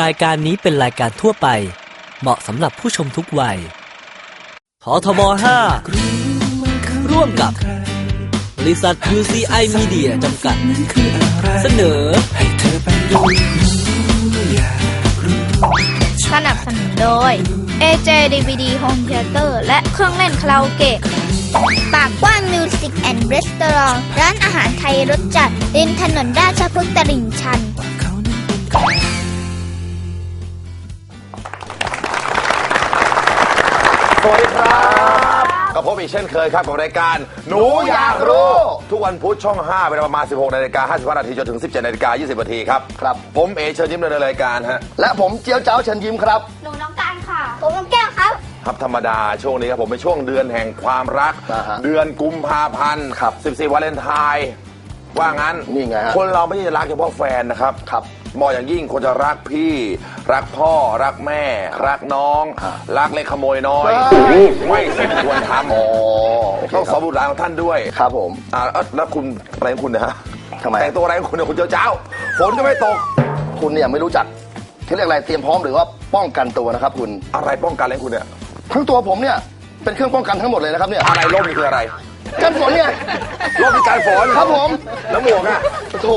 รายการนี้เป็นรายการทั่วไป เหมาะสำหรับผู้ชมทุกวัยพทบ 5 ร่วมกับบริษัท UCI Media จำกัด เสนอ สนับสนุนโดย AJ DVD Home Theater และเครื่องเล่นคาราโอเกะ ปากกว้าง Music and Restaurant ร้านอาหารไทยรสจัดริมถนนราชพฤกษ์ตลิ่งชัน สวัสดีครับก็พบอีกเช่นเคยครับกับรายการ หนูอยากรู้ ทุกวันพุธช่อง 5 เวลาประมาณ 16นาฬิกา55นาทีจนถึง 17นาฬิกา20นาทีครับ ครับ ผมเอเชิญยิ้มดำในรายการฮะ และผมเจียวเจ้าเชิญยิ้มครับ หนูน้องการค่ะ ผมน้องแก้วครับ ครับธรรมดาช่วงนี้ครับผมเป็นช่วงเดือนแห่งความรัก อ่าฮะเดือนกุมภาพันธ์ครับ14วาเลนไทน์ว่างั้นนี่ไงฮะ คนเราไม่ใช่จะรักเฉพาะแฟนนะครับ ครับ เหมาะอย่างยิ่งคนจะรักพี่ รักพ่อรักแม่ รักน้องฮะรักเล็กขโมยน้อยเฮ้ยไม่สมควรทำอ๋อโอเคต้องสคอรับบบุตรหลานของท่านด้วยครับผมอ่าเอ้าแล้วคุณอะไรของคุณนะฮะทำไมแต่งตัวอะไรของคุณเนี่ยคุณเจ้าเจ้าฝนก็ไม่ตก คุณเนี่ยไม่รู้จักเขาเรียกอะไรเตรียมพร้อมหรือว่าป้องกันตัวนะครับ คุณอะไรป้องกันอะไรของคุณเนี่ยทั้งตัวผมเนี่ยเป็นเครื่องป้องกันทั้งหมดเลยนะครับเนี่ยอะไรร่มนี่คืออะไรกันฝนเนี่ยร่มนี่การฝนครับผมแล้วหมวกอะโถ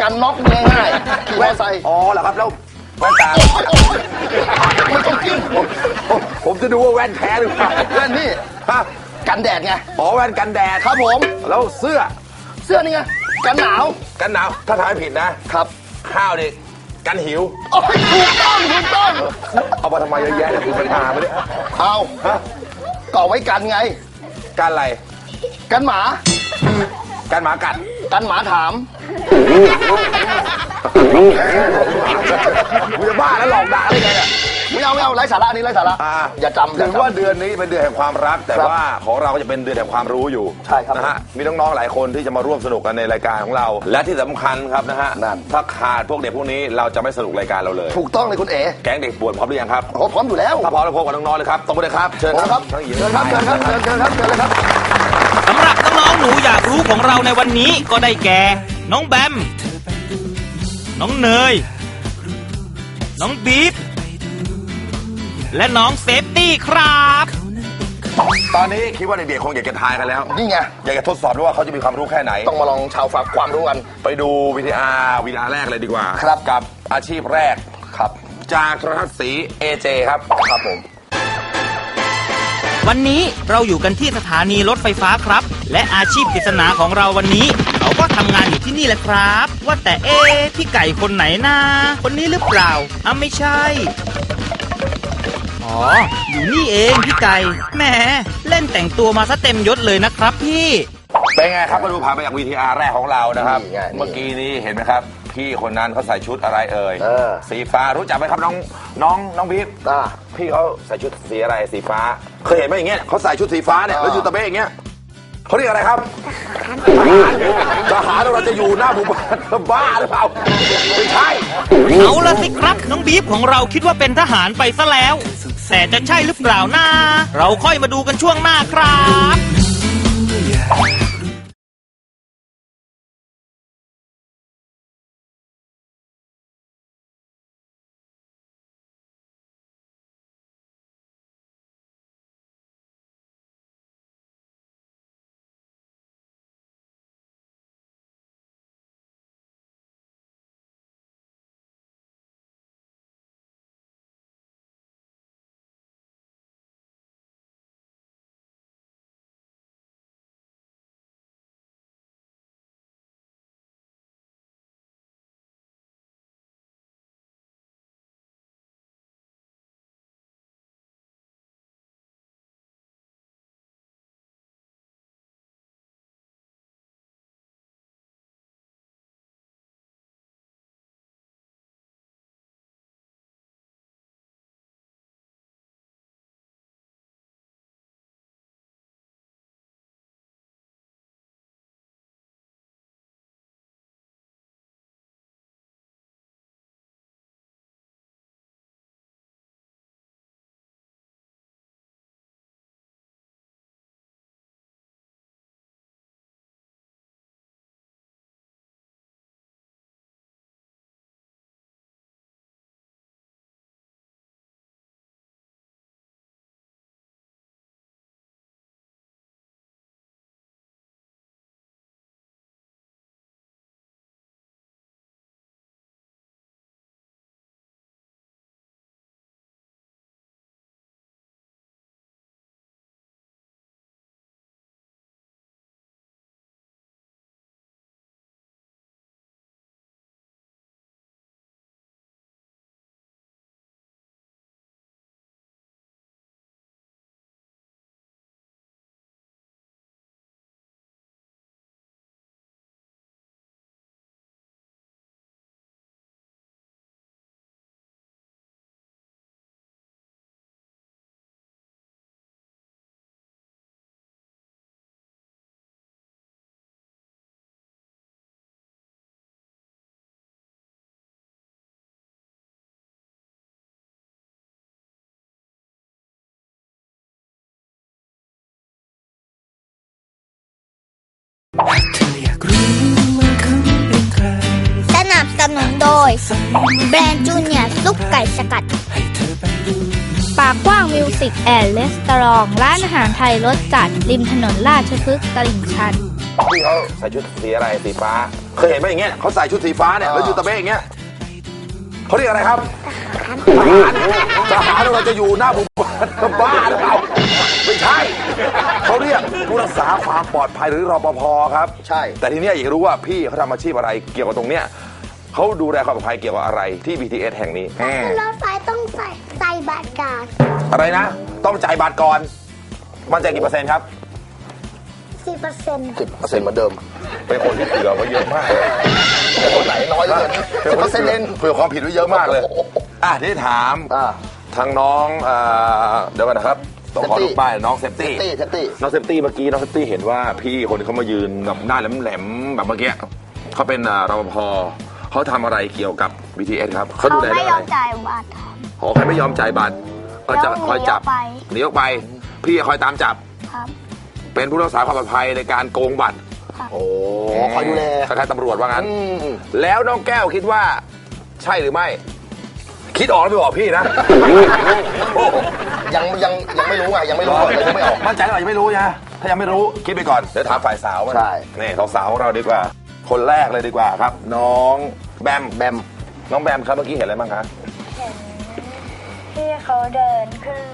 กันน็อกง่ายๆขี่มอเตอร์ไซค์อ๋อเหรอครับแล้วแว่นตาไม่ต้องกินผมผมผมจะดูว่าแว่นแท้หรือเปล่าแว่นนี่ฮะกันแดดไงอ๋อแว่นกันแดดครับผมแล้วเสื้อเสื้อนี่ไงกันหนาวกันหนาวถ้าทายผิดนะครับข้าวนี่กันหิวโอ้ยถูกต้องถูกต้องเอามาทำไมเยอะแยะเนี่ยคุณปัญหาไม่ได้เอาฮะก่อไว้กันไง กันอะไรกันหมา กันหมากัดกันหมาถาม มึงจะบ้าแล้วหลอกด่าได้ไงเนี่ยไม่เอาไม่เอาไร้สาระอันนี้ไร้สาระอ่าอย่าจำอย่าถือจำ ว่าเดือนนี้เป็นเดือนแห่งความรัก แต่ครับว่าของเราก็จะเป็นเดือนแห่งความรู้อยู่ใช่ครับนะฮะมีน้องๆหลายคนที่จะมาร่วมสนุกกันในรายการของเรา และที่สำคัญครับนะฮะนั่น ถ้าขาดพวกเด็กพวกนี้เราจะไม่สนุกรายการเราเลย ถูกต้องเลยคุณเอ๋แก๊งเด็กปวดพร้อมหรือยังครับพร้อมอยู่แล้วถ้าพร้อมแล้วพบกับน้องๆเลยครับตบมือเลยครับ เชิญพร้อมคครัรับบทั้งหญิงเชิญครับเชิญครับเชิญเชิญครับเชิญเลยครับ สำหรับน้องๆหนูอยากรู้ของเราในวันนี้ก็ได้แก่ น้องแบม น้องเนย น้องบีฟและน้องเซฟตี้ครับ ตอนนี้คิดว่าเด็กๆคงอยากจะทายกันแล้ว นี่ไง อยากจะทดสอบด้วยว่าเขาจะมีความรู้แค่ไหน ต้องมาลองชาวฝากความรู้กัน ไปดูวิดีอาร์วิดีอาร์แรกเลยดีกว่า ครับกับอาชีพแรกครับ จากโทรทัศน์สี AJ ครับ ครับผม วันนี้เราอยู่กันที่สถานีรถไฟฟ้าครับ และอาชีพปริศนาของเราวันนี้ เขาก็ทำงานอยู่ที่นี่แหละครับ ว่าแต่เอ๊ะพี่ไก่คนไหนนะคนนี้หรือเปล่าอะไม่ใช่ อ๋อ อยู่นี่เองพี่ไก่แหมเล่นแต่งตัวมาซะเต็มยศเลยนะครับพี่ เป็นไงครับมาดูผ่านไปจากวีทีอาร์แรกของเรานะครับ นี่ไงนี่ เมื่อกี้นี้เห็นไหมครับ พี่คนนั้นเขาใส่ชุดอะไรเอ่ยเออสีฟ้ารู้จักไหมครับน้องน้องน้องบีบอ่าพี่เขาใส่ชุดสีอะไรสีฟ้า เคยเห็นไหมอย่างเงี้ยเขาใส่ชุดสีฟ้าเนี่ยอ่าแล้วอยู่ตะเบ้อย่างเงี้ย เขาเรียกอะไรครับทหารเราจะอยู่หน้าหมู่บ้านบ้าหรือเปล่าไม่ใช่เอาละสิครับน้องบีฟของเราคิดว่าเป็นทหารไปซะแล้ว แต่จะใช่หรือเปล่านะเราค่อยมาดูกันช่วงหน้าครับ แบรนด์จูเนียร์ซุปไก่สกัด ปากกว้างมิวสิกแอนด์เลสตรอง ร้านอาหารไทยรสจัด ริมถนนราชพฤกษ์ตลิ่งชัน พี่เขาใส่ชุดสีอะไรสีฟ้า เคยเห็นไหมอย่างเงี้ยเขาใส่ชุดสีฟ้าเนี่ยแล้วอยู่ตะเบ้อย่างเงี้ยเขาเรียกอะไรครับทหารทหารเราจะอยู่หน้าหมู่บ้านบ้าหรือเปล่าไม่ใช่เขาเรียกผู้รักษาความปลอดภัยหรือรปภครับ ใช่ แต่ทีเนี้ยอยากรู้ว่าพี่เขาทำอาชีพอะไรเกี่ยวกับตรงเนี้ย เขาดูแลความปลอดภัยเกี่ยวกับอะไรที่ BTS แห่งนี้รถไฟต้องใส่ใส่บัตรการอะไรนะ ต้องจ่ายบัตรก่อน มันใจะกี่เปอร์เซ็นต์ครับ สิบเปอร์เซ็นต์สิบเปอร์เซ็นต์เหมือนเดิมเป็นคนที่เผื่อไว้เยอะมากเลยคนไหนน้อยเหลือเกินสิบเปอร์เซ็นต์เองเผื่อความผิดไว้เยอะมากเลยอะที่ถามอ่า ทางน้องเอ่อเดี๋ยวก่อนนะครับต้องขอ Safety ดูป้ายน้องเซฟตี้เต้เซฟตี้น้องเซฟตี้เมื่อกี้น้องเซฟตี้เห็นว่าพี่คนที่เขามายืนกับหน้าแหลมๆแบบเมื่อกี้เขาเป็นอ่ารปภ เขาทำอะไรเกี่ยวกับ BTS ครับเขาดูแลเรื่องอะไรจ่ายบัตรขอใครไม่ยอมจ่ายบัตรก็จะแล้วคอยจับหนีออกไปหนีออกไป พี่จะคอยตามจับ ครับ เป็นผู้รักษาความปลอดภัยในการโกงบัตรโอ้คอยดูแลคล้ายๆตำรวจว่างั้น อืมแล้วน้องแก้วคิดว่าใช่หรือไม่ คิดออกแล้วไม่บอกพี่นะ ยังยังยังไม่รู้ไงยังไม่รู้เลยยังไม่ออก มั่นใจหรือเปล่ายังไม่รู้นะถ้ายังไม่รู้คิดไปก่อน เดี๋ยวถามฝ่ายสาวมันใช่ นี่สาวๆของเราดีกว่า คนแรกเลยดีกว่าครับ น้องแบมแบมน้องแบมครับเมื่อกี้เห็นอะไรบ้างคะที่เขาเดินขึ้น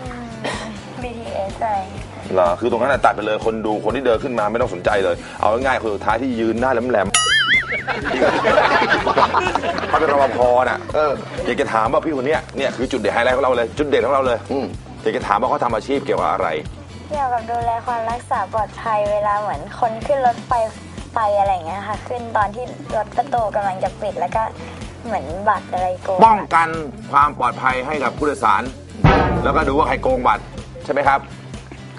BTS อะไรอย่างเงี้ยเหรอคือตรงนั้นนะตัดไปเลยคนดูคนที่เดินขึ้นมาไม่ต้องสนใจเลย เอาง่ายๆคนสุดท้ายที่ยืนหน้าแหลมๆเขาเป็นรปภน่ะเอออยากจะถามว่าพี่คนเนี้ยเนี่ยคือจุดเด่นไฮไลท์ของเราเลยจุดเด่นของเราเลยอืมอยากจะถามว่าเขาทำอาชีพเกี่ยวกับอะไร เกี่ยวกับดูแลความรักษาปลอดภัยเวลาเหมือนคนขึ้นรถไฟ ไฟอะไรอย่างเงี้ยค่ะ ขึ้นตอนที่รถประตูกำลังจะปิดแล้วก็เหมือนบัตรอะไรโกงป้องกันความปลอดภัยให้กับผู้โดยสาร แล้วก็ดูว่าใครโกงบัตรใช่ไหมครับ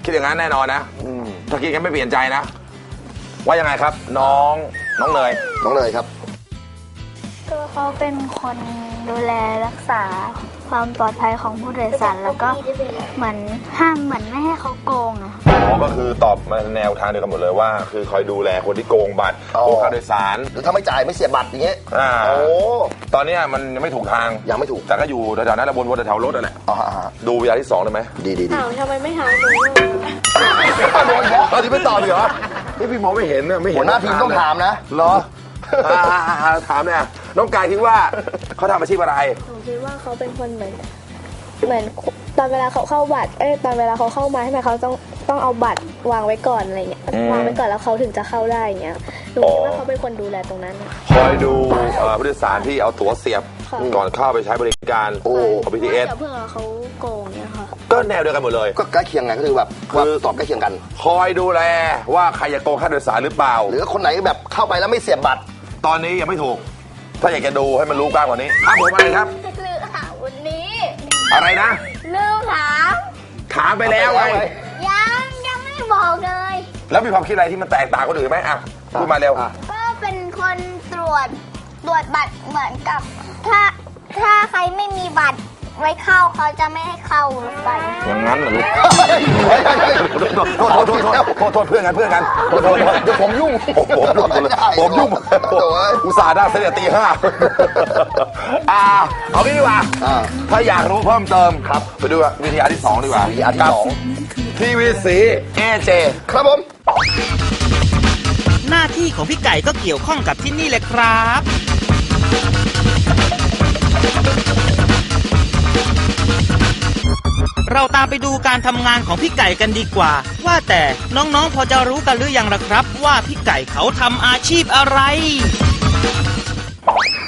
คิดอย่างนั้นแน่นอนนะอืมถ้าคิดกันไม่เปลี่ยนใจนะ ว่ายังไงครับ น้องน้องเนยน้องเลยครับ คือเขาเป็นคน ดูแลรักษาความปลอดภัยของผู้โดยสารแล้วก็เหมือนห้ามเหมือนไม่ให้เขาโกงอะอ๋อก็คือตอบมาแนวทางเดียวกันหมดเลยว่า คือคอยดูแลคนที่โกงบัตรอ๋อ โกงค่าโดยสารหรือถ้าไม่จ่ายไม่เสียบัตรอย่างเงี้ยอ่าโอ้ตอนเนี้ยมันยังไม่ถูกทาง ยังไม่ถูกแต่ก็อยู่แถวๆนั้นแหละวนๆแถวๆรถนั่นแหละอ่าฮะดูเวลาที่สองได้ไหมดีดีดีอ้าวทำไมไม่หาหนูตอนที่ไม่ตอบอีกเหรอนี่พี่มองไม่เห็นนะไม่เห็นหัวหน้าทีมต้องถามนะเหรออ่าๆๆถามเนี่ย น้องกายคิดว่าเขาทำอาชีพอะไรหนูคิดว่าเขาเป็นคนเหมือนเหมือนตอนเวลาเขาเข้าบัตร เอ้ยตอนเวลาเขาเข้ามาใช่ไหมเขาต้องต้องเอาบัตรวางไว้ก่อนอะไรเงี้ยอืมวางไว้ก่อนแล้วเขาถึงจะเข้าได้อย่างเงี้ยหนูคิดว่าเขาเป็นคนดูแลตรงนั้นอะคอยดูเอ่อผู้โดยสารที่เอาตั๋วเสียบค่ะ ก่อนเข้าไปใช้บริการโอ้ของ BTS เดี๋ยวเพื่อเขาโกงเงี้ยค่ะ ก็แนวเดียวกันหมดเลย ก็ใกล้เคียงไงก็คือแบบคือว่าตอบใกล้เคียงกัน คอยดูแลว่าใครจะโกงค่าโดยสารหรือเปล่า หรือคนไหนแบบเข้าไปแล้วไม่เสียบัตร ตอนนี้ยังไม่ถูก ถ้าอยากจะดูให้มันรู้กว้างกว่านี้ครับผมอะไรครับ ลืมถามวันนี้อะไรนะ ลืมถามถามไปแล้วไงยังยังไม่บอกเลย แล้วมีความคิดอะไรที่มันแตกต่างคนอื่นไหมอะพูดมาเร็ว อะ ก็เป็นคนตรวจตรวจบัตรเหมือนกับ ถ้าถ้าใครไม่มีบัตร ไว้เข้าเขาจะไม่ให้เข้ารถไฟอย่างนั้นเหรอลูกโทษโทษโทษโทษโทษโทษเพื่อนกันเพื่อนกันโทษโทษโทษเดี๋ยวผมยุ่งผมยุ่งเลยผมยุ่งโอ้ยอุตส่าห์ได้เสด็จตีห้าอ่าเอางี้ดีกว่าอ่าถ้าอยากรู้เพิ่มเติมครับไปดูวิทยาที่สองดีกว่าวิทยาที่สองทีวีสีเอเจครับผมหน้าที่ของพี่ไก่ก็เกี่ยวข้องกับที่นี่เลยครับ เราตามไปดูการทำงานของพี่ไก่กันดีกว่า ว่าแต่น้องๆพอจะรู้กันหรือยังล่ะครับ ว่าพี่ไก่เขาทำอาชีพอะไร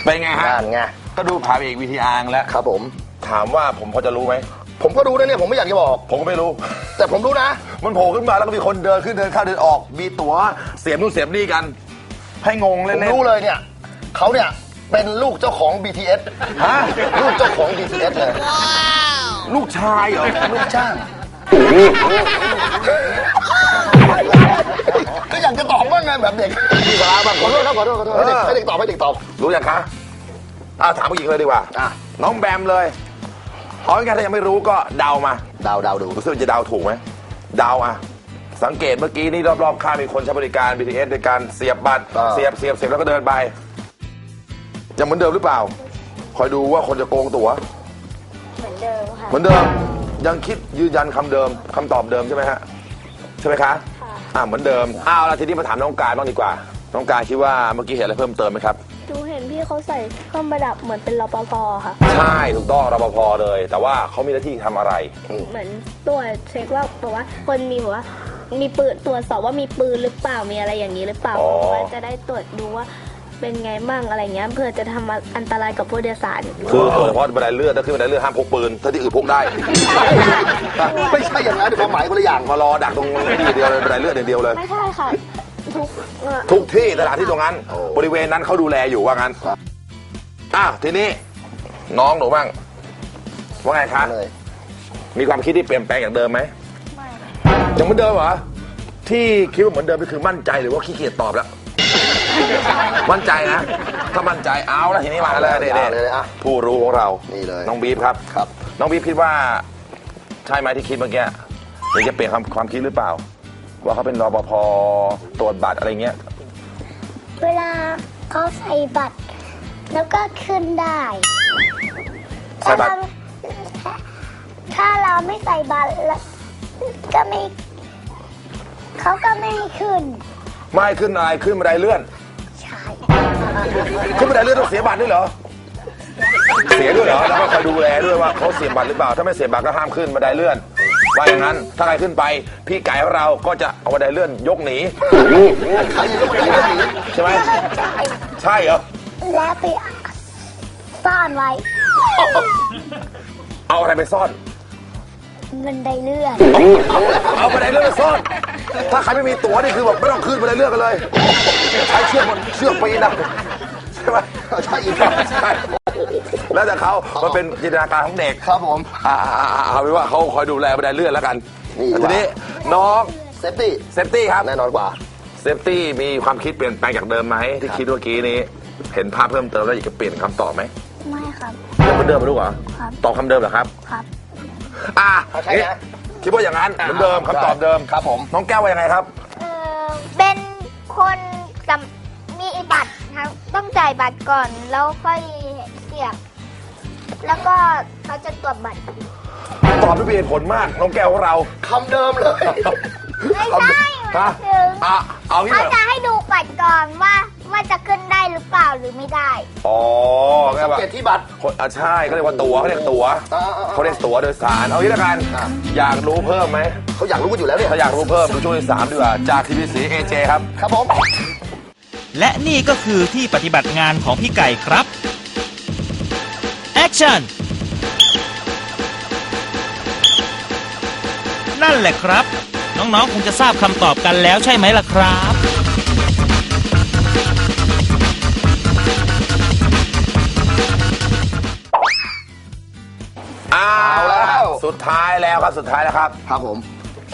เป็นไงฮะงานไงก็ดูผ่านไปอีกวิทยาแล้ว ครับผม ถามว่าผมพอจะรู้ไหม ผมก็รู้นะเนี่ยผมไม่อยากจะบอก ผมก็ไม่รู้ แต่ผมรู้นะ มันโผล่ขึ้นมาแล้วก็มีคนเดินขึ้นเดินเข้าเดินออก มีตั๋วเสียบนู่นเสียบนี่กัน ให้งงผเล่มนๆ รู้เลยเนี่ยเขาเนี่ยเป็นลูกเจ้าของ BTS ฮะ ลูกเจ้าของ BTS เลย ลูกชายเหรอลูกจ้างก็อยากจะตอบว่าไงแบบเด็กพี่ฟ้าบ้างขอโทษครับขอโทษขอโทษให้เด็กให้เด็กตอบให้เด็กตอบ รู้ยังคะอ้าวถามผู้หญิงเลยดีกว่าอะ น้องแบมเลยเอาง่ายๆถ้ายังไม่รู้ก็เดามาดาวดาวดูรู้สึกว่าจะเดาถูกไหมเดาอะ สังเกตเมื่อกี้นี่รอบๆข้างมีคนใช้บริการ BTS ในการเสียบบัตรอ่าเสียบเสียบเสียบแล้วก็เดินไปยังเหมือนเดิมหรือเปล่า คอยดูว่าคนจะโกงตั๋ว เหมือนเดิมค่ะเหมือนเดิมยังคิดยืนยันคำเดิมคำตอบเดิมใช่ไหมฮะใช่ไหมคะค่ะอ่าเหมือนเดิมอ้าวแล้วทีนี้มาถามน้องกายบ้างดีกว่า น้องกายคิดว่าเมื่อกี้เห็นอะไรเพิ่มเติมไหมครับดูเห็นพี่เขาใส่เครื่องประดับเหมือนเป็นรปภค่ะ ใช่ถูกต้องรปภเลย แต่ว่าเขามีหน้าที่ทำอะไรเหมือนตรวจเช็คว่าบอกว่าคนมีบอกว่ามีปืนตรวจสอบว่ามีปืนหรือเปล่ามีอะไรอย่างนี้หรือเปล่าอ๋อเพราะว่าจะได้ตรวจดูว่า เป็นไงมั่งอะไรเงี้ยเพื่อจะทำอันตรายกับผู้โดยสาร คือโดยเฉพาะบันไดเลื่อนถ้าขึ้นบันไดเลื่อนห้ามพกปืนถ้าที่อื่นพกได้ ไม่ใช่อย่างนั้นความหมายคนละอย่างมารอดักตรงนี้เดียวเลยบันไดเลื่อนอย่างเดียวเลย ไม่ใช่ค่ะ ทุกเอ่อทุกที่สถานที่ตรงนั้น บริเวณนั้นเขาดูแลอยู่ว่างั้นอะทีนี้น้องหนูบ้างว่าไงคะเลยมีความคิดที่เปลี่ยนแปลงอย่างเดิมไหมไม่ยังเหมือนเดิมเหรอที่คิดว่าเหมือนเดิมนี่คือมั่นใจหรือว่าขี้เกียจตอบแล้ว มั่นใจนะ ถ้ามั่นใจเอาแล้วทีนี้มาแล้วเนี่ยเอาเลยอะผู้รู้ของเรานี่เลยน้องบีฟครับครับ น้องบีฟคิดว่าใช่ไหมที่คิดเมื่อกี้หรือจะเปลี่ยนความความคิดหรือเปล่า ว่าเขาเป็นรปภตรวจบัตรอะไรเงี้ยเวลาเขาใส่บัตร แล้วก็ขึ้นได้ใส่บัตร ถ้าถ้าเราไม่ใส่บัตรแล้วก็ไม่เขาก็ไม่ให้ขึ้น ไม่ขึ้นอะไรขึ้นบันไดเลื่อนใช่ ขึ้นบันไดเลื่อนต้องเสียบัตรด้วยเหรอ เสียด้วยเหรอ แล้วก็คอยดูแลด้วยว่าเขาเสียบัตรหรือเปล่า ถ้าไม่เสียบัตรก็ห้ามขึ้นบันไดเลื่อนว่าอย่างนั้น ถ้าใครขึ้นไป พี่ไก่ของเราก็จะเอาบันไดเลื่อนยกหนีใครจะไม่ได้หนีใช่ไหมใช่ใช่เหรอ แล้วไปซ่อนไว้เอาอะไรไปซ่อน บันไดเลื่อน เอาบันไดเลื่อนไปซ่อน ถ้าใครไม่มีตั๋วนี่คือแบบไม่ต้องขึ้นบันไดเลื่อนกันเลย ใช้เชือกมันเชือกปีนนะใช่ไหมใช่อีกใช่แล้วแต่เขามันเป็นจินตนาการของเด็กครับผมอ่าอ่าอ่าเอาเป็นว่าเขาคอยดูแลบันไดเลื่อนแล้วกันนี่ทีนี้น้องเซฟตี้เซฟตี้ครับ แน่นอนกว่า เซฟตี้มีความคิดเปลี่ยนแปลงจากเดิมไหมที่คิดเมื่อกี้นี้ เห็นภาพเพิ่มเติมแล้วอยากจะเปลี่ยนคำตอบไหมไม่ครับ ยังเหมือนเดิมไหมลูกเหรอครับ ตอบคำเดิมเหรอครับ ครับ อ่าใช่นะ คิดว่าอย่างนั้นเหมือนเดิมคำตอบเดิมครับผม น้องแก้วว่ายังไงครับ เออเป็นคนจำมีบัตรครับต้องจ่ายบัตรก่อนแล้วค่อยเสียบ แล้วก็เขาจะตรวจบัตร ตอบด้วยมีเหตุผลมาก น้องแก้วของเราคำเดิมเลย ไม่ใช่ฮะหมายถึงอะเอางี้เขาเหรอจะให้ดูบัตรก่อนว่า ว่าจะขึ้นได้หรือเปล่าหรือไม่ได้ อ๋อแก้สัวงว่าเกตที่บัตร คนอะใช่เขาเรียกว่าตั๋วเขาเรียกตั๋วอ่าอ่าอ่าเขาเรียกตั๋วโดยสาร เอางี้ละกันอ่าอยากรู้เพิ่มไหม เขาอยากรู้กันอยู่แล้วเนี่ยถ้าอยากรู้เพิ่มดูช่วงที่สามดีกว่า จากทีวีสีเอเจครับ ครับผมและนี่ก็คือที่ปฏิบัติงานของพี่ไก่ครับ Action นั่นแหละครับ น้องๆคงจะทราบคำตอบกันแล้วใช่ไหมล่ะครับ สุดท้ายแล้วครับสุดท้ายแล้วครับ ครับผม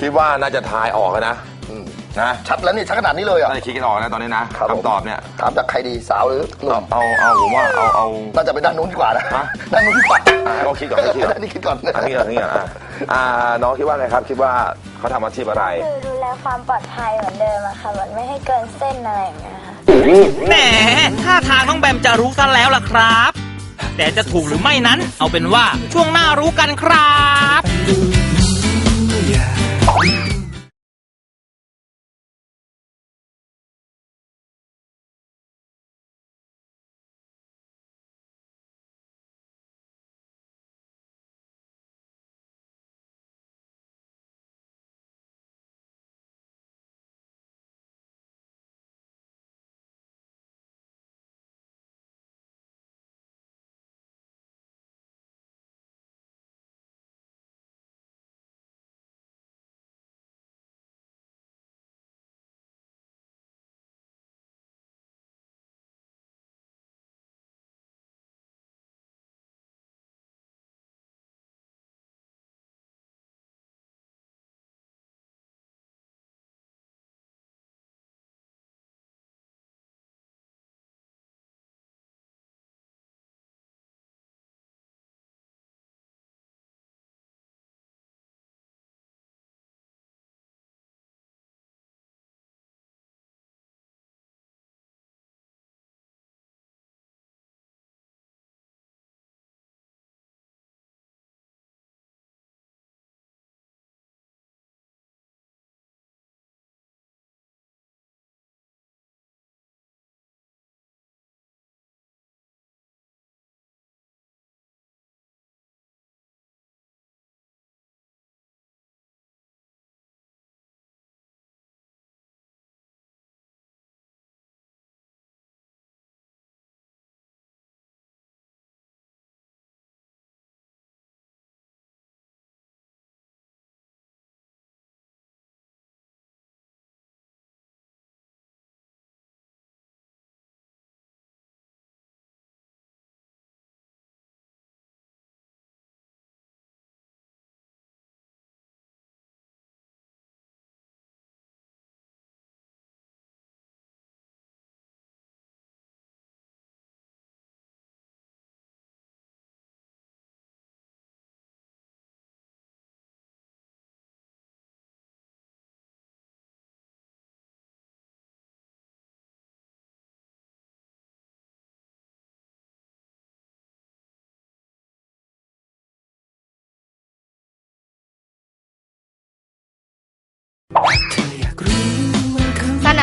คิดว่าน่าจะทายออกแล้วนะอืมนะชัดแล้วนี่ชัดขนาดนี้เลยอะ น่าจะคิดกันออกนะตอนนี้นะครับผม คำตอบเนี่ยถามจากใครดีสาวหรือหนุ่เอามเอาเอาผมว่าเอาเอา น่าจะเป็นด้านนู้นดีกว่านะฮะด้านนู้นดีกว่าอะให้เขาคิดก่อนให้เขาคิดก่อน ด้านนี้คิดก่อนอันนี้ก่อนอันนี้ก่อนอะอ่าน้องคิดว่าไงครับ คิดว่าเขาทำอาชีพอะไร คือดูแลความปลอดภัยเหมือนเดิมอะค่ะเหมือนไม่ให้เกินเส้นอะไรอย่างเงี้ยค่ะ แหมท่าทางน้องแบมจะรู้ซะแล้วล่ะครับ แต่จะถูกหรือไม่นั้น เอาเป็นว่าช่วงหน้ารู้กันครับ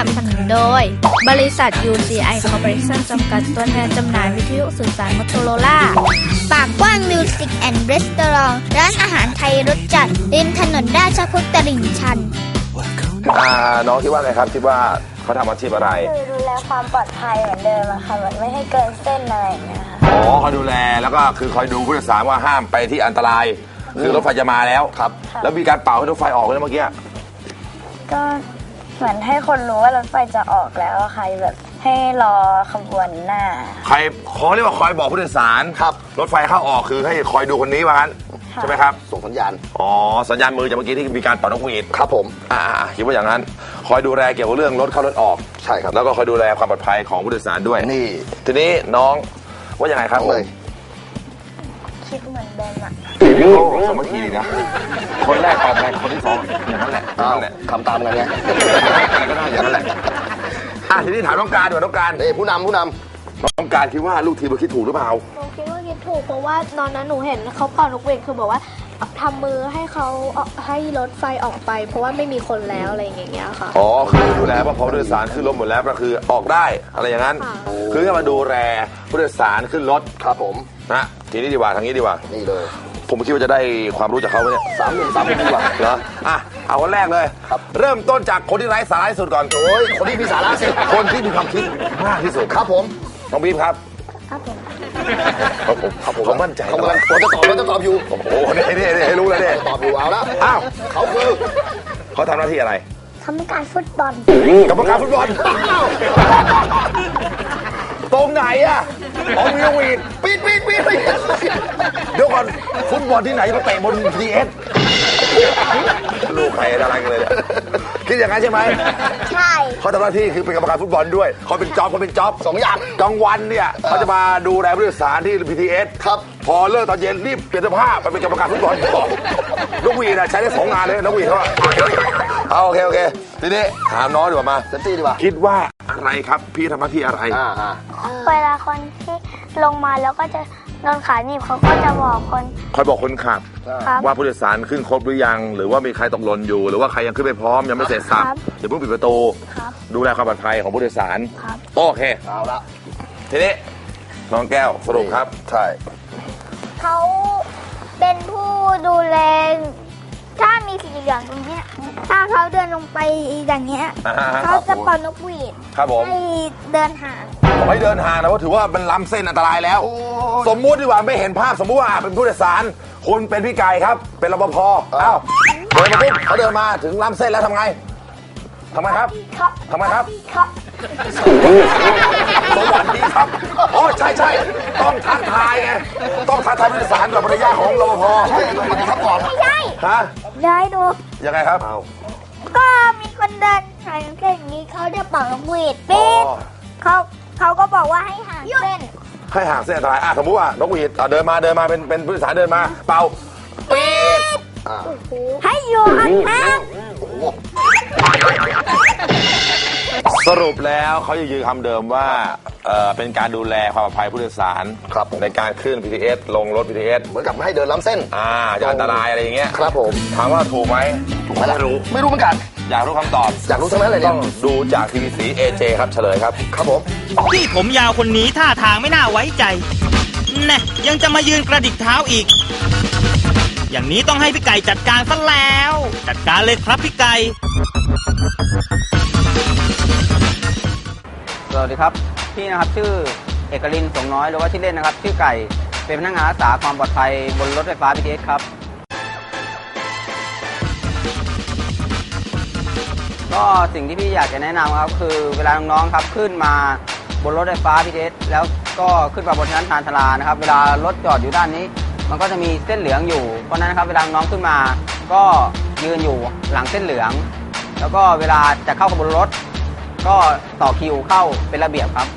นับสนุนโดย บริษัท UCI Corporation จำกัดตัวแทนจำหน่าย วิทยุสื่อสารมอโตโรล่า ปากกว้างมิวสิกแอนด์รีสตอรองร้านอาหารไทยรสจัด ริมถนนราชพฤกษ์ตลิ่งชัน อ่าน้องคิดว่าไงครับคิดว่าเขาทำอาชีพอะไร คือดูแลความปลอดภัยเหมือนเดิมอะค่ะเหมือนไม่ให้เกินเส้นอะไรอย่างเงี้ยค่ะ อ๋อคอยดูแลแล้วก็คือคอยดูผู้โดยสารว่าห้ามไปที่อันตราย คือรถไฟจะมาแล้วครับ แล้วมีการเป่าให้รถไฟออกเลยเมื่อกี้ก็ เหมือนให้คนรู้ว่ารถไฟจะออกแล้วอะค่ะแบบให้รอขบวนหน้า ใครขอเรียกว่าคอยบอกผู้โดยสารครับรถไฟเข้าออกคือให้คอยดูคนนี้ว่างั้นค่ะ ใช่ไหมครับ ส่งสัญญาณ อ๋อ สัญญาณมือจากเมื่อกี้ที่มีการเป่านกหวีดครับผม อ่าอ่าคิดว่าอย่างนั้น คอยดูแลเกี่ยวกับเรื่องรถเข้ารถออกใช่ครับ แล้วก็คอยดูแลความปลอดภัยของผู้โดยสารด้วยนี่ทีนี้น้องว่ายังไงครับน้องเลย คิดเหมือนเดิมอะ โอ้สามัคคีดีนะ คนแรกตอบแทนคนที่สองอย่างนั้นแหละอย่างอ้าวนั้นแหละคำตามกันไงอะไรก็ได้อย่างนั้นแหละอะทีนี้ถามน้องการดีกว่าน้องการนี่ผู้นำผู้นน้องการคิดว่าลูกทีมเราคิดถูกหรือเปล่า หนูคิดว่าคิดถูกเพราะว่าตอนนั้นหนูเห็นเขาเป่านกหวีดคือบอกว่าทำมือให้เขาเอาให้รถไฟออกไป เพราะว่าไม่มีคนแล้วอะไรอย่างเงี้ยค่ะ อ๋อคือดูแลว่าพอผู้โดยสารขึ้นรถหมดแล้วก็คือออกได้อะไรอย่างนั้น ค่ะ คือให้มาดูแลผู้โดยสารขึ้นรถำครับผม นะทีนี้ดีกว่าทางนี้ดีกว่า นี่เลย ผมคิดว่าจะได้ความรู้จากเขาไหมเนี่ยสามหนึ่งสามหนึ่งดีกว่าเหรออะเอาคนแรกเลยครับเริ่มต้นจากคนที่ไร้สาระที่สุดก่อนโอ้ยคนที่มีสาระสิคนที่มีความคิดมากที่สุดครับผมน้องบีมครับครับผมครับผมครับผมเขามั่นใจเขากำลังเขาจะตอบเขาจะตอบอยู่โอ้โหนี่นี่นี่ให้รู้เลยเนี่ยตอบอยู่เอาละอ้าวเขาคือเขาทำหน้าที่อะไรทำการฟุตบอลกรรมการฟุตบอลอ้าว ตรงไหนอะอ๋อมีนกหวีดปีดปีดปีดปีดเดี๋ยวก่อนฟุตบอลที่ไหนจะมาเตะบนทีเอสลูกใครอะไรกันเลยเนี่ยคิดอย่างนั้นใช่ไหมใช่เขาทำหน้าที่คือเป็นกรรมการฟุตบอลด้วยเขาเป็นจ็อบเขาเป็นจ็อบสองอย่างกลางวันเนี่ยเขาจะมาดูแลผู้โดยสารที่ BTS ครับ พอเลิกตอนเย็นรีบเปลี่ยนเสื้อผ้าไปเป็นกรรมการฟุตบอลต่อนกหวีดอะใช้ได้สองงานเลยนกหวีดเขาอะเอาโอเคโอเคทีนี้ถามน้องดีกว่ามาเซนตี้ดีกว่าคิดว่าอะไรครับพี่ทำหน้าที่อะไรอ่าอ่าเวลาคนที่ลงมาแล้วก็จะโดนขาหนีบเขาก็จะบอกคนคอยบอกคนขับ ครับ ว่าผู้โดยสารขึ้นครบหรือยัง หรือว่ามีใครตกหล่นอยู่ หรือว่าใครยังขึ้นไม่พร้อมยังไม่เสร็จสับครับอย่าเพิ่งปิดประตู ครับ ดูแลความปลอดภัยของผู้โดยสาร ครับ โอเค เอาละทีนี้น้องแก้วสรุปครับ ใช่ เขาเป็นผู้ดูแล ถ้ามีสีเหลืองตรงเนี้ยถ้าเขาเดินลงไปอย่างเงี้ยอ่าฮะเขาจะเป่านกหวีดครับผม ให้เดินห่าง ผมให้เดินห่างนะเพราะถือว่ามันล้ำเส้นอันตรายแล้ว สมมุติดีกว่าไม่เห็นภาพสมมุติว่าเป็นผู้โดยสารคุณเป็นพี่ไก่ครับ เป็นรปภอ้าวเดินมาปุ๊บเขาเดินมาถึงล้ำเส้นแล้วทำไง ทำไงครับครับทำไงครับครับสวัสดีครับอ๋อใช่ใช่ต้องทักทายไงต้องทักทายผู้โดยสารกับภรรยาของรปภใช่สวัสดีครับก่อนใช่ฮะได้ดูยังไงครับก็มีคนเดินห่างเส้นอย่างนี้เขาจะเป่านกหวีดอ๋ปี๊ดอเขาเขาก็บอกว่าให้ห่างเส้นให้ห่างเส้นอันตรายอะสมมุติว่านกหวีดอะเดินมาเดินมาเป็นเป็นผู้โดยสารเดินมา เป่าปี๊ดให้อยู่ห่าง สรุปแล้วเขายังยืนคำเดิมว่าเอ่อเป็นการดูแลความปลอดภัยผู้โดยสารครับผม ในการขึ้น BTS ลงรถ BTS เหมือนกับไม่ให้เดินล้ำเส้น อ่าจะอันตรายอะไรอย่างเงี้ยครับผม ถามว่าถูกไหมถูกไหมไม่ไม่รู้ ไม่รู้เหมือนกัน อยากรู้คำตอบอยากรู้ทั้งนั้นเลยเนี่ต้ยองดูจากทีวีสี AJ ครับเฉลยครับ ครับผม พี่ผมยาวคนนี้ท่าทางไม่น่าไว้ใจแน่ยังจะมายืนกระดิกเท้าอีก อย่างนี้ต้องให้พี่ไก่จัดการซะแล้ว จัดการเลยครับพี่ไก่ วัสดีครับ พี่นะครับชื่อเอกลินสงน้อยหรือว่าชื่อเล่นนะครับ ชื่อไก่เป็นพนักงานรักษาความปลอดภัยบนรถไฟฟ้า BTS ครับ ก็สิ่งที่พี่อยากจะแนะนำครับ คือเวลาน้องๆครับขึ้นมาบนรถไฟฟ้า BTS แล้วก็ขึ้นมาบนชั้นทานชาลานะครับ เวลารถจอดอยู่ด้านนี้ มันก็จะมีเส้นเหลืองอยู่ เพราะฉะนั้นนะครับเวลาน้องขึ้นมา ก็ยืนอยู่หลังเส้นเหลือง แล้วก็เวลาจะเข้าขบวนรถ ก็ต่อคิวเข้าเป็นระเบียบครับ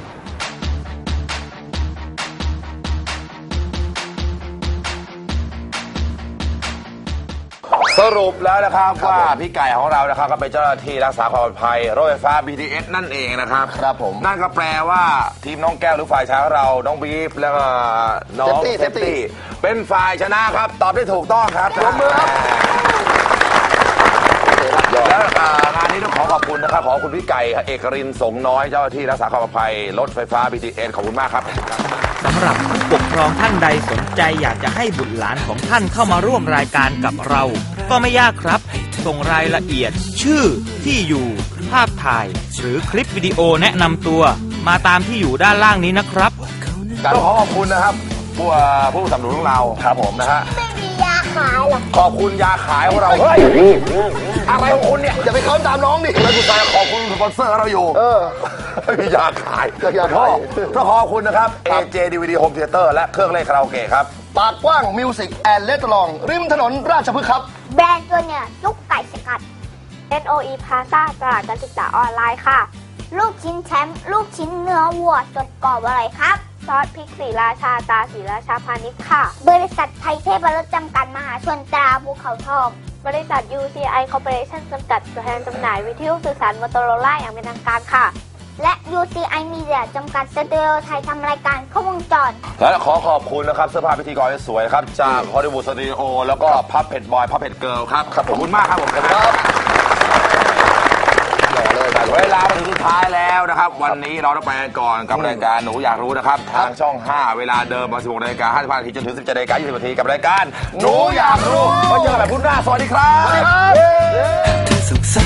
สรุปแล้วนะครับว่าพี่ไก่ของเรานะครับก็เป็นเจ้าหน้าที่รักษาความปลอดภัยรถไฟฟ้า BTS นั่นเองนะครับ ครับผม นั่นก็แปลว่าทีมน้องแก้วหรือฝ่ายชายของเรา น้องบีฟแล้วก็น้อง Safety เซฟตี้เป็นฝ่ายชนะครับ ตอบได้ถูกต้องครับ ปรบมือครับ แล้วอ่างานนี้ต้องขอขอบคุณนะครับนะครับขอบคุณพี่ไก่ครับเอกรินทร์สงน้อยเจ้าหน้าที่รักษาความปลอดภัยรถไฟฟ้า BTS ขอบคุณมากครับ สำหรับผู้ปกครองท่านใดสนใจอยากจะให้บุตรหลานของท่านเข้ามาร่วมรายการกับเรา ก็ไม่ยากครับ ส่งรายละเอียด ชื่อที่อยู่ ภาพถ่าย หรือคลิปวิดีโอแนะนำตัว มาตามที่อยู่ด้านล่างนี้นะครับ ต้องขอขอบคุณนะครับ ผู้เอ่อผู้สนับสนุนของเราครับผมนะฮะ ไม่มียาขายหรอกขอบคุณยาขายของเราเฮ้ย อะไรของคุณเนี่ยอย่าไปเข้าตามน้องดิแล้วคุณชายขอบคุณสปอนเซอร์เราอยู่เออไม่มียาขายยาขายต้องขอบคุณนะครับ AJ DVD Home Theater และเครื่องเล่นคาราโอเกะครับปากกว้างมิวสิกแอนเลตลองริมถนนราชพฤกษ์ครับ แบรนด์ตัวเนี่ยลูกไก่สกัด NOE Plaza ตลาดการศึกษาออนไลน์ค่ะ ลูกชิ้นแชมป์ลูกชิ้นเนื้อวัวสดกรอบอะไรครับ ซอสพริกสีราชาตาสีราชาพาณิชย์ค่ะ บริษัทไทยเทพรถจำกัดมหาชนตราภูเขาทอง บริษัท UCI Corporation จำกัดตัวแทนจำหน่ายวิทยุสื่อสารมอเตอร์โรล่าอย่างเป็นทางการค่ะ และ UCI Media จำกัดสตูดิโอไทยทำรายการข้อวงจร และขอขอบคุณนะครับเสื้อผ้าพิธีกรที่สวยครับจากฮอลลีวูดสตูดิโอแล้วก็พับเพ็ดบอยพับเพ็ดเกิร์ลครับขอบคุณมากครับผมครับ เวลามาถึงสุดท้ายแล้วนะครับ วันนี้เราต้องไปกันก่อนกับรายการหนูอยากรู้นะครับ ทางช่อง 5 เวลาเดิมมา16นาฬิกา55นาทีจนถึง 17นาฬิกา20นาทีกับรายการหนูอยากรู้ไว้เจอกันแบบพุ่นหน้าสวัสดีครับเธอสุขสันต์